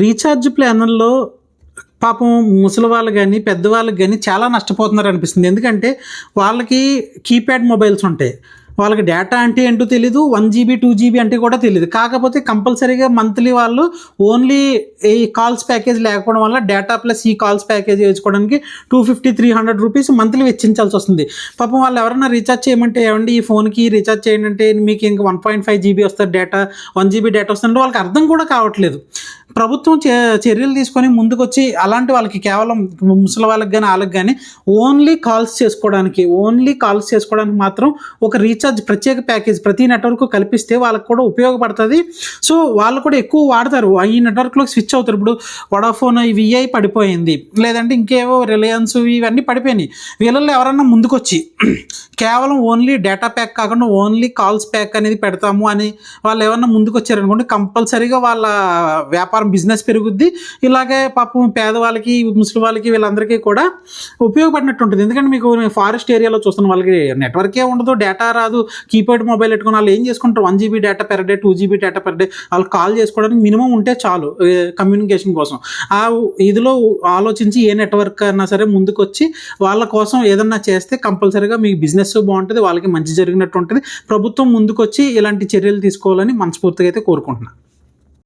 Recharge ప్లాన్లో పాపం ముసలి వాళ్ళు కానీ పెద్దవాళ్ళకి కానీ చాలా నష్టపోతున్నారు అనిపిస్తుంది. ఎందుకంటే వాళ్ళకి కీప్యాడ్ మొబైల్స్ ఉంటాయి. వాళ్ళకి డేటా అంటే ఏంటో తెలీదు వన్ జీబీ టూ జీబీ అంటే కూడా తెలియదు కాకపోతే కంపల్సరీగా మంత్లీ వాళ్ళు ఓన్లీ ఈ కాల్స్ ప్యాకేజ్ లేకపోవడం వల్ల డేటా ప్లస్ ఈ కాల్స్ ప్యాకేజ్ వేసుకోవడానికి two fifty three hundred rupees monthly వెచ్చించాల్సి వస్తుంది. పాపం వాళ్ళు ఎవరైనా రీఛార్జ్ చేయమంటే ఏమండి ఈ ఫోన్కి రీఛార్జ్ చేయండి అంటే మీకు ఇంకా వన్ పాయింట్ ఫైవ్ జీబీ వస్తుంది డేటా వన్ జీబీ డేటా వస్తుందంటే వాళ్ళకి అర్థం కూడా కావట్లేదు. ప్రభుత్వం చర్యలు తీసుకొని ముందుకొచ్చి అలాంటి వాళ్ళకి కేవలం ముసలి వాళ్ళకి కానీ వాళ్ళకి కానీ ఓన్లీ కాల్స్ చేసుకోవడానికి ఓన్లీ కాల్స్ చేసుకోవడానికి మాత్రం ఒక రీఛార్జ్ ప్రత్యేక ప్యాకేజ్ ప్రతి నెట్వర్క్ కల్పిస్తే వాళ్ళకి కూడా ఉపయోగపడుతుంది. సో వాళ్ళు కూడా ఎక్కువ వాడతారు. ఈ నెట్వర్క్లోకి స్విచ్ అవుతారు. ఇప్పుడు వడాఫోన్ విఐ పడిపోయింది. లేదంటే ఇంకేవో రిలయన్స్ ఇవన్నీ పడిపోయినాయి. వీళ్ళల్లో ఎవరన్నా ముందుకొచ్చి కేవలం ఓన్లీ డేటా ప్యాక్ కాకుండా ఓన్లీ కాల్స్ ప్యాక్ అనేది పెడతాము అని వాళ్ళు ఏమన్నా ముందుకు వచ్చారనుకోండి కంపల్సరీగా వాళ్ళ వ్యాపారం బిజినెస్ పెరుగుద్ది. ఇలాగే పాపం పేదవాళ్ళకి ముసలి వాళ్ళకి వీళ్ళందరికీ కూడా ఉపయోగపడినట్టు ఉంటుంది ఎందుకంటే మీకు ఫారెస్ట్ ఏరియాలో చూస్తున్న వాళ్ళకి నెట్వర్కే ఉండదు డేటా రాదు. కీప్యాడ్ మొబైల్ పెట్టుకుని వాళ్ళు ఏం చేసుకుంటారు? One GB data per day two GB data per day వాళ్ళు కాల్ చేసుకోవడానికి మినిమం ఉంటే చాలు కమ్యూనికేషన్ కోసం. ఆ ఇదిలో ఆలోచించి ఏ నెట్వర్క్ అయినా సరే ముందుకు వచ్చి వాళ్ళ కోసం ఏదన్నా చేస్తే కంపల్సరీగా మీకు బిజినెస్ బాగుంటుంది వాళ్ళకి మంచి జరిగినట్టు ఉంటుంది ప్రభుత్వం ముందుకొచ్చి ఇలాంటి చర్యలు తీసుకోవాలని మనస్ఫూర్తిగా అయితే కోరుకుంటున్నాను